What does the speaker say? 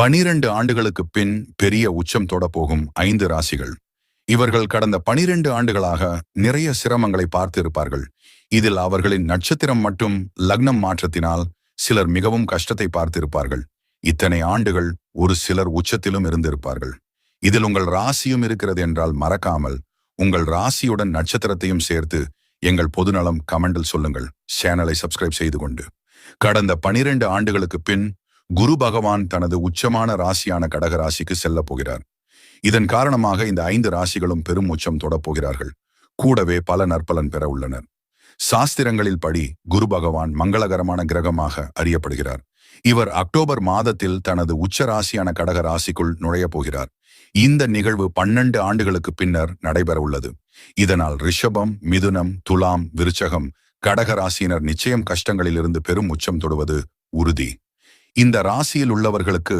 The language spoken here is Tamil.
பனிரெண்டு ஆண்டுகளுக்கு பின் பெரிய உச்சம் தொடப் போகும் ஐந்து ராசிகள். இவர்கள் கடந்த பனிரெண்டு ஆண்டுகளாக நிறைய சிரமங்களை பார்த்திருப்பார்கள். இதில் அவர்களின் நட்சத்திரம் மற்றும் லக்னம் மாற்றத்தினால் சிலர் மிகவும் கஷ்டத்தை பார்த்திருப்பார்கள். இத்தனை ஆண்டுகள் ஒரு சிலர் உச்சத்திலும் இருந்திருப்பார்கள். இதில் உங்கள் ராசியும் இருக்கிறது என்றால் மறக்காமல் உங்கள் ராசியுடன் நட்சத்திரத்தையும் சேர்த்து எங்கள் பொதுநலம் கமெண்டில் சொல்லுங்கள். சேனலை சப்ஸ்கிரைப் செய்து கொண்டு. கடந்த பனிரெண்டு ஆண்டுகளுக்கு பின் குரு பகவான் தனது உச்சமான ராசியான கடக ராசிக்கு செல்லப் போகிறார். இதன் காரணமாக இந்த ஐந்து ராசிகளும் பெரும் உச்சம் தொடப் போகிறார்கள். கூடவே பல நற்பலன் பெற உள்ளனர். சாஸ்திரங்களில் படி குரு பகவான் மங்களகரமான கிரகமாக அறியப்படுகிறார். இவர் அக்டோபர் மாதத்தில் தனது உச்ச ராசியான கடக ராசிக்குள் நுழையப் போகிறார். இந்த நிகழ்வு பன்னெண்டு ஆண்டுகளுக்கு பின்னர் நடைபெற உள்ளது. இதனால் ரிஷபம் மிதுனம் துலாம் விருச்சகம் கடக ராசியினர் நிச்சயம் கஷ்டங்களிலிருந்து பெரும் உச்சம் தொடுவது உறுதி. இந்த ராசியில் உள்ளவர்களுக்கு